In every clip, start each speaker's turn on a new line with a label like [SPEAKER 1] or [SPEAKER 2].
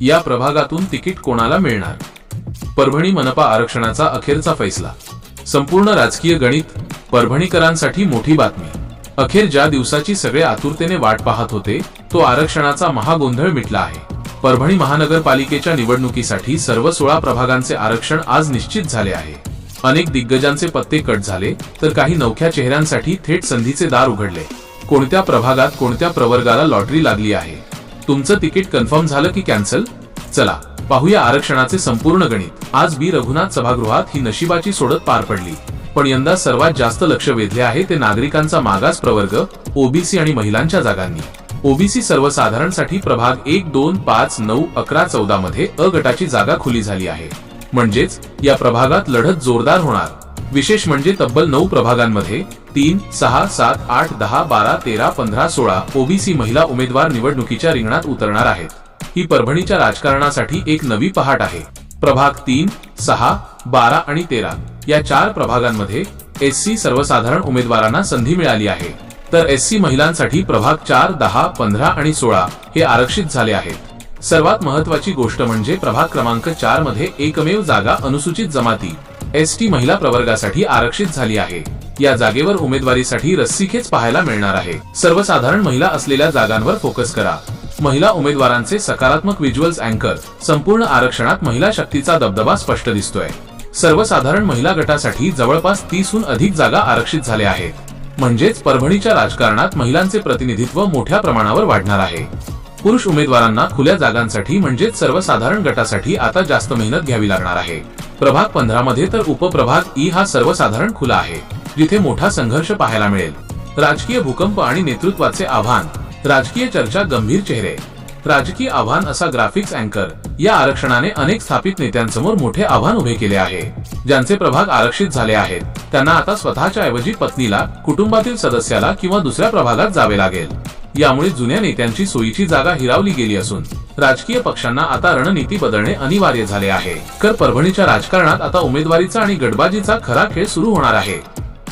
[SPEAKER 1] या प्रभागातून तिकीट कोणाला मिळणार? परभणी मनपा आरक्षणाचा अखेरचा फैसला. संपूर्ण राजकीय गणित परभणीकरांसाठी मोठी बातमी. अखेर ज्या दिवसाची सगळे आतुरतेने वाट पाहत होते तो आरक्षणाचा महागोंधळ मिटला आहे. परभणी महानगरपालिकेच्या निवडणुकीसाठी सर्व सोळा प्रभागांचे आरक्षण आज निश्चित झाले आहे. अनेक दिग्गजांचे पत्ते कट झाले तर काही नवख्या चेहऱ्यांसाठी थेट संधीचे दार उघडले. कोणत्या प्रभागात कोणत्या प्रवर्गाला लॉटरी लागली आहे? तुमचं तिकीट कन्फर्म झालं की कॅन्सल? चला पाहूया आरक्षणाचे संपूर्ण गणित. आज बी. रघुनाथ सभागृहात ही नशिबाची सोडत पार पडली. पण यंदा सर्वात जास्त लक्ष वेधले आहे ते नागरिकांचा मागास प्रवर्ग ओबीसी आणि महिलांच्या जागांनी. ओबीसी सर्वसाधारणसाठी प्रभाग एक दोन पाच नऊ अकरा चौदा मध्ये अ गटाची जागा खुली झाली आहे. म्हणजेच या प्रभागात लढत जोरदार होणार. विशेष म्हणजे तब्बल नऊ प्रभागांमध्ये तीन सहा सात आठ दहा बारा तेरा पंधरा सोळा ओबीसी महिला उमेदवार निवडणुकीच्या रिंगणात उतरणार आहेत. ही परभणीच्या राजकारणासाठी एक नवी पहाट आहे. प्रभाग तीन सहा बारा आणि तेरा या चार प्रभागांमध्ये एस सी सर्वसाधारण उमेदवारांना संधी मिळाली आहे. तर एस सी महिलांसाठी प्रभाग चार दहा पंधरा आणि सोळा हे आरक्षित झाले आहेत. सर्वात महत्वाची गोष्ट म्हणजे प्रभाग क्रमांक चारमध्ये एकमेव जागा अनुसूचित जमाती. एस टी महिला प्रवर्गासाठी आरक्षित झाली आहे. या जागेवर उमेदवारीसाठी रस्सीखेच पाहायला मिळणार आहे. सर्वसाधारण महिला असलेल्या जागांवर फोकस करा. महिला उमेदवारांचे सकारात्मक व्हिज्युअल्स अँकर संपूर्ण आरक्षणात महिला शक्तीचा दबदबा स्पष्ट दिसतोय. सर्वसाधारण महिला गटासाठी जवळपास तीसहून अधिक जागा आरक्षित झाल्या आहेत. म्हणजेच परभणीच्या राजकारणात महिलांचे प्रतिनिधित्व मोठ्या प्रमाणावर वाढणार आहे. पुरुष उमेदवारांना खुल्या जागांसाठी म्हणजेच सर्वसाधारण गटासाठी आता जास्त मेहनत घ्यावी लागणार आहे. प्रभाग पंधरा मध्ये तर उपप्रभाग ई हा सर्वसाधारण खुला आहे जिथे मोठा संघर्ष पाहायला मिळेल. राजकीय भूकंप आणि नेतृत्वाचे आव्हान राजकीय चर्चा गंभीर चेहरे राजकीय आव्हान असा ग्राफिक्स अँकर या आरक्षणाने अनेक स्थापित नेत्यांसमोर मोठे आव्हान उभे केले आहे. ज्यांचे प्रभाग आरक्षित झाले आहेत त्यांना आता स्वतःच्या ऐवजी पत्नीला कुटुंबातील सदस्याला किंवा दुसऱ्या प्रभागात जावे लागेल. यामुळे जुन्या नेत्यांची सोयीची जागा हिरावली गेली असून राजकीय पक्षांना आता रणनीती बदलणे अनिवार्य झाले आहे. तर परभणीच्या राजकारणात आता उमेदवारीचा आणि गटबाजीचा खरा खेळ सुरू होणार आहे.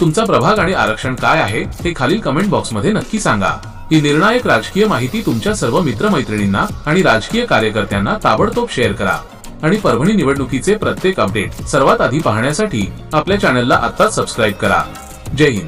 [SPEAKER 1] तुमचा प्रभाग आणि आरक्षण काय आहे ते खालील कमेंट बॉक्समध्ये नक्की सांगा. ही निर्णायक राजकीय माहिती तुमच्या सर्व मित्रमैत्रिणींना आणि राजकीय कार्यकर्त्यांना ताबडतोब शेअर करा. आणि परभणी निवडणुकीचे प्रत्येक अपडेट सर्वात आधी पाहण्यासाठी आपल्या चॅनलला आत्ताच सबस्क्राईब करा. जय हिंद.